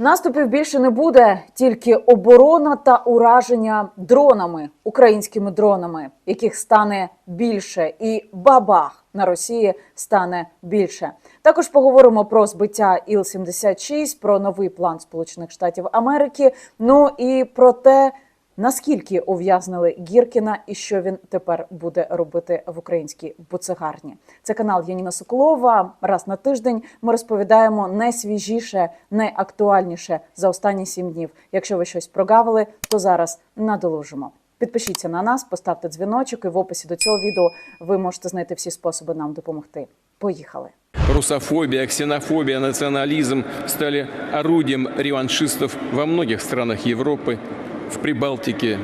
Наступів більше не буде, тільки оборона та ураження дронами, українськими дронами, яких стане більше, і бабах на Росії стане більше. Також поговоримо про збиття Іл-76, про новий план Сполучених Штатів Америки. Ну і про те, наскільки ув'язнили Гіркіна і що він тепер буде робити в українській буцегарні. Це канал Яніна Соколова. Раз на тиждень ми розповідаємо найсвіжіше, найактуальніше за останні сім днів. Якщо ви щось прогавили, то зараз надолужимо. Підпишіться на нас, поставте дзвіночок, і в описі до цього відео ви можете знайти всі способи нам допомогти. Поїхали! Русофобия, ксенофобия, национализм стали орудием реваншистов во многих странах Европы, в Прибалтике,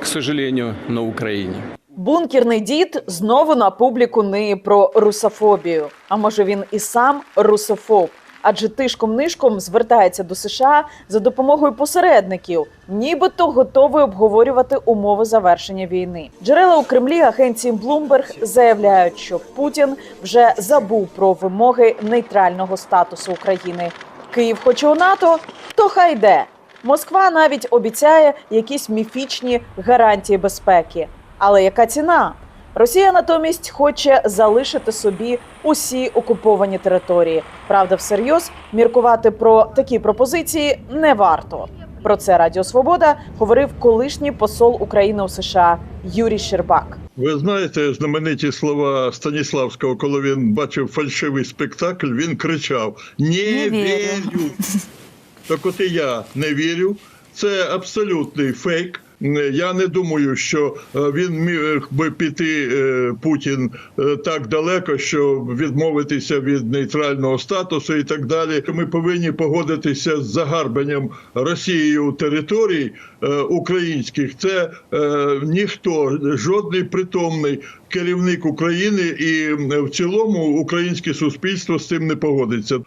к сожалению, на Украине. Бункерний дід знову на публіку ниє про русофобію. А може він і сам русофоб? Адже тишком нишком звертається до США за допомогою посередників, нібито готовий обговорювати умови завершення війни. Джерела у Кремлі агенції Bloomberg заявляють, що Путін вже забув про вимоги нейтрального статусу України. Київ хоче у НАТО, то хай йде. Москва навіть обіцяє якісь міфічні гарантії безпеки. Але яка ціна? Росія натомість хоче залишити собі усі окуповані території. Правда, всерйоз міркувати про такі пропозиції не варто. Про це Радіо Свобода говорив колишній посол України у США Юрій Щербак. Ви знаєте знамениті слова Станіславського, коли він бачив фальшивий спектакль, він кричав: Не, вірю». Так от і я не вірю. Це абсолютний фейк. Я не думаю, що е, він міг би піти е, Путін е, так далеко, що відмовитися від нейтрального статусу і так далі. Ми повинні погодитися з загарбанням Росією територій українських. Це ніхто, жодний притомний керівник України і в цілому українське суспільство з цим не погодиться. Е,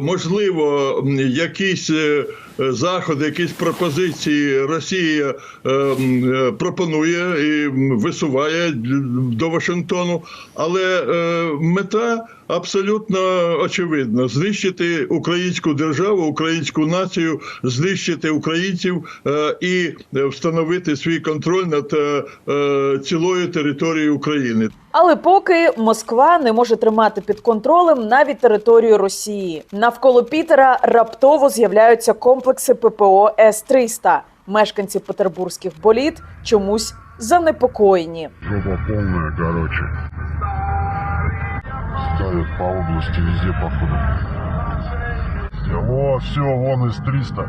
Можливо, якісь е, заходи, якісь пропозиції Росія е, пропонує і висуває до Вашингтону, але мета. Абсолютно очевидно знищити українську державу, українську націю, знищити українців е, і встановити свій контроль над е, е, цілою територією України. Але поки Москва не може тримати під контролем навіть територію Росії. Навколо Пітера раптово з'являються комплекси ППО С-300. Мешканці петербурзьких боліт чомусь занепокоєні. Жопа полная, короче. Ставят по области везде, походу. О, все, вон из 300.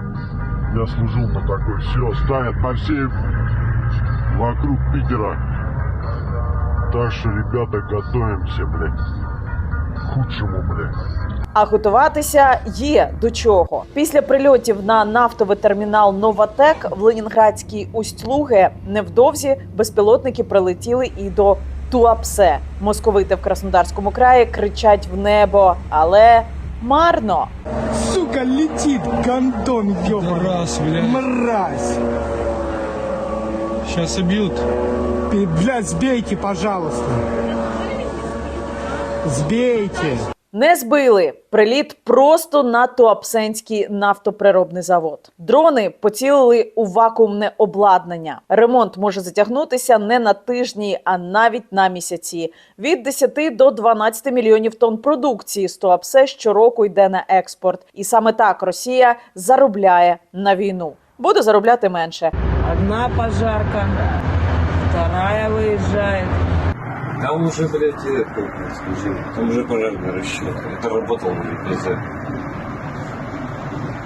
Я служил на такой. Все, ставят по всей вокруг Питера. Так что, ребята, готовимся, блядь. К худшему, блядь. А готуватися є до чого. Після прильотів на нафтовий термінал Новатек в Ленінградській Усть-Луге невдовзі безпілотники прилетіли і до Туапсе. Московити в Краснодарському краї кричать в небо, але марно. Сука, летить гандон. Раз, блядь. Мразь. Сейчас убьют. Блядь, сбейте, пожалуйста. Сбейте. Не збили приліт просто на Туапсенський нафтоприробний завод. Дрони поцілили у вакуумне обладнання. Ремонт може затягнутися не на тижні, а навіть на місяці. Від 10 до 12 мільйонів тонн продукції з Туапсе щороку йде на експорт. І саме так Росія заробляє на війну. Буде заробляти менше. Одна пожарка, вторая выезжает. Там уже, блядь, это, скажи, там уже пожарный расчет. Это работал на ЕПЗ.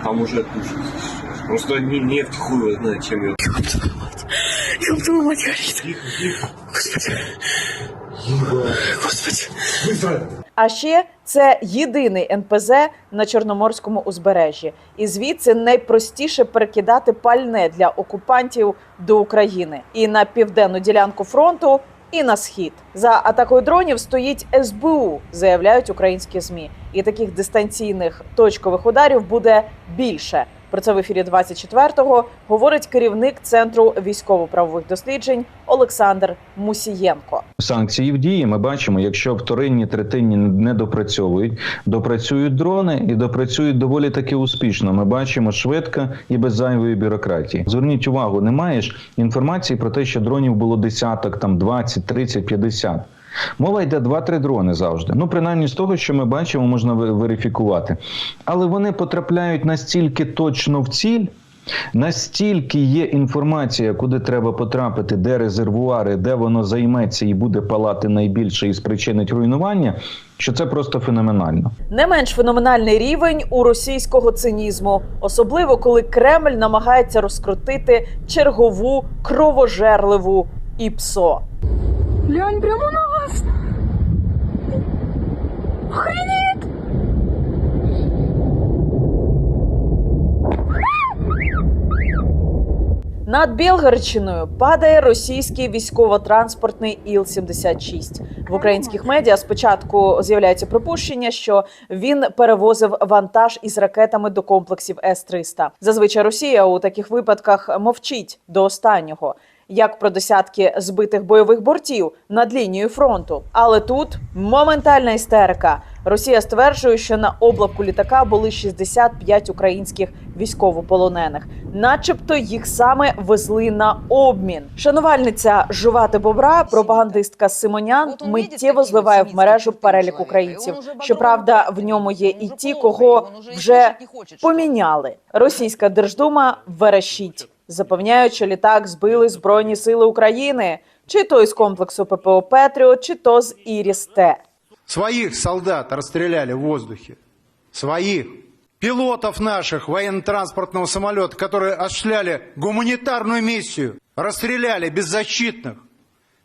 Там уже тушится сейчас. Просто не, нефть хуй его знает, чем ее... А ще це єдиний НПЗ на Чорноморському узбережжі, і звідси найпростіше перекидати пальне для окупантів до України і на південну ділянку фронту, і на схід. За атакою дронів стоїть СБУ, заявляють українські змі. І таких дистанційних точкових ударів буде більше. Про це в ефірі 24-го говорить керівник центру військово-правових досліджень Олександр Мусієнко. Санкції в дії ми бачимо, якщо вторинні третинні не допрацьовують, допрацюють дрони і допрацюють доволі таки успішно. Ми бачимо швидко і без зайвої бюрократії. Зверніть увагу, не маєш інформації про те, що дронів було десяток, там 20, 30, 50. Мова йде 2-3 дрони завжди. Ну, принаймні з того, що ми бачимо, можна ве- верифікувати. Але вони потрапляють настільки точно в ціль. Настільки є інформація, куди треба потрапити, де резервуари, де воно займеться і буде палати найбільше і спричинить руйнування, що це просто феноменально. Не менш феноменальний рівень у російського цинізму, особливо коли Кремль намагається розкрутити чергову кровожерливу ІПСО. Глянь прямо на Охренеть! Над Білгородщиною падає російський військово-транспортний Іл-76. В українських медіа спочатку з'являється припущення, що він перевозив вантаж із ракетами до комплексів С-300. Зазвичай Росія у таких випадках мовчить до останнього. Як про десятки збитих бойових бортів над лінією фронту, але тут моментальна істерика. Росія стверджує, що на облавку літака були 65 українських військовополонених, начебто їх саме везли на обмін. Шанувальниця жувати бобра, пропагандистка Симонян, миттєво зливає в мережу перелік українців. Щоправда, в ньому є і ті, кого вже поміняли. Російська держдума верещить, запевняють, що літак збили збройні сили України, чи то із комплексу ППО Петріо, чи то з Іріс Т. Своих солдат расстреляли в воздухе. Своих. Пилотов наших военно-транспортного самолета, которые осуществляли гуманитарную миссию, расстреляли беззащитных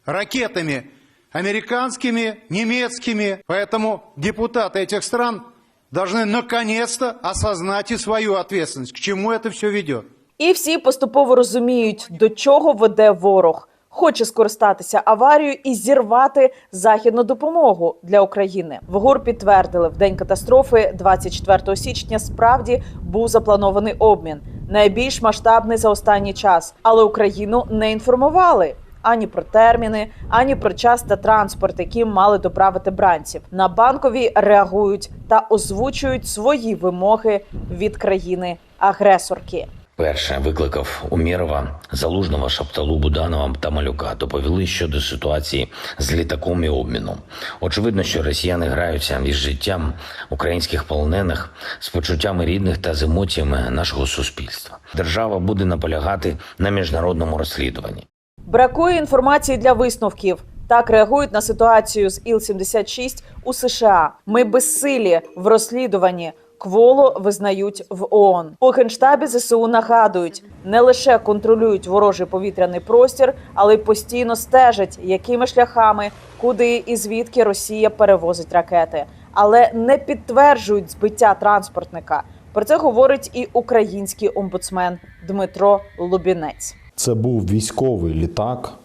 ракетами американскими, немецкими. Поэтому депутаты этих стран должны наконец-то осознать и свою ответственность. К чему это все ведет? І всі поступово розуміють, до чого веде ворог. Хоче скористатися аварією і зірвати західну допомогу для України. В ГУР підтвердили, в день катастрофи, 24 січня, справді був запланований обмін, найбільш масштабний за останній час. Але Україну не інформували ані про терміни, ані про час та транспорт, яким мали доправити бранців. На банкові реагують та озвучують свої вимоги від країни агресорки. Перше викликав Умєрова, Залужного, Шапталу, Буданова та Малюка. Доповіли щодо ситуації з літаком і обміном. Очевидно, що росіяни граються із життям українських полонених з почуттями рідних та з емоціями нашого суспільства. Держава буде наполягати на міжнародному розслідуванні. Бракує інформації для висновків. Так реагують на ситуацію з Іл-76 у США. Ми безсилі в розслідуванні. Кволо визнають в ООН. У генштабі ЗСУ нагадують, не лише контролюють ворожий повітряний простір, але й постійно стежать, якими шляхами, куди і звідки Росія перевозить ракети, але не підтверджують збиття транспортника. Про це говорить і український омбудсмен Дмитро Лубінець. Це був військовий літак.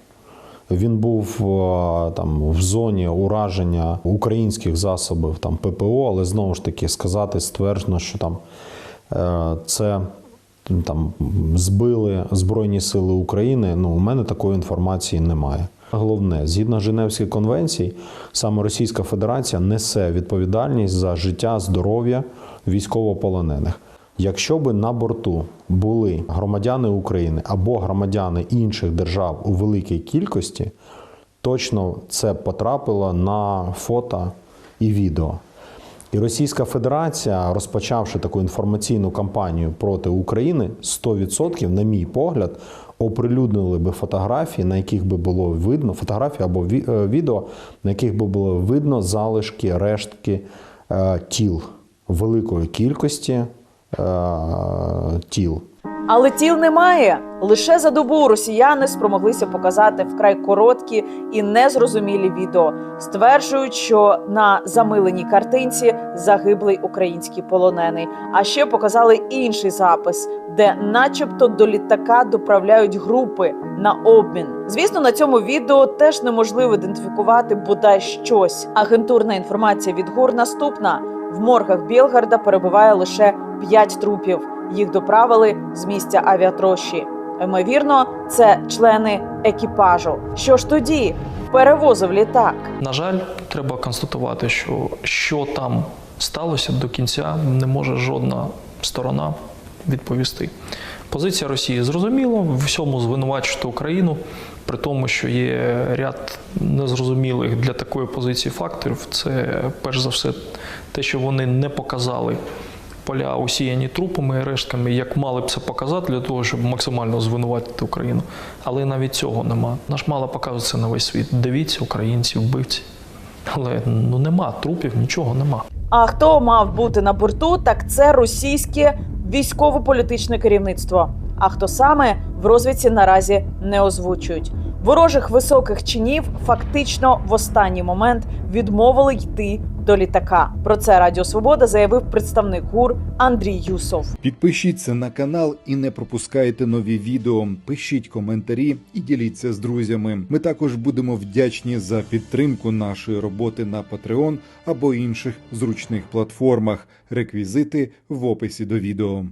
Він був е, там в зоні ураження українських засобів там ППО, але знову ж таки сказати стверджено, що там е, це там збили Збройні Сили України. Ну, у мене такої інформації немає. Головне, згідно Женевських конвенцій, саме Російська Федерація несе відповідальність за життя, здоров'я військовополонених. Якщо би на борту були громадяни України або громадяни інших держав у великій кількості, точно це потрапило на фото і відео. І Російська Федерація, розпочавши таку інформаційну кампанію проти України, 100%, на мій погляд, оприлюднили би фотографії, на яких би було видно фотографії або е, відео, на яких би було видно залишки, рештки е, тіл великої кількості тіл. Але тіл немає. Лише за добу росіяни спромоглися показати вкрай короткі і незрозумілі відео. Стверджують, що на замиленій картинці загиблий український полонений. А ще показали інший запис, де, начебто, до літака доправляють групи на обмін. Звісно, на цьому відео теж неможливо ідентифікувати бодай щось. Агентурна інформація від ГУР наступна: в моргах Білгарда перебуває лише 5 трупів. їх доправили з місця авіатрощі. Ймовірно, це члени екіпажу. Що ж тоді перевозив літак? На жаль, треба констатувати, що що там сталося до кінця, не може жодна сторона відповісти. Позиція Росії зрозуміла, в всьому звинувачувати Україну, при тому, що є ряд незрозумілих для такої позиції факторів. Це перш за все те, що вони не показали поля усіяні трупами і рештками, як мали б це показати для того, щоб максимально звинуватити Україну. Але навіть цього нема. Наш мало показує це на весь світ. Дивіться, українці, вбивці. Але ну нема трупів, нічого нема. А хто мав бути на борту, так це російське військово-політичне керівництво. А хто саме в розвідці наразі не озвучують. Ворожих високих чинів фактично в останній момент відмовили йти до літака. Про це Радіо Свобода заявив представник ГУР Андрій Юсов. Підпишіться на канал і не пропускайте нові відео. Пишіть коментарі і діліться з друзями. Ми також будемо вдячні за підтримку нашої роботи на Patreon або інших зручних платформах. Реквізити в описі до відео.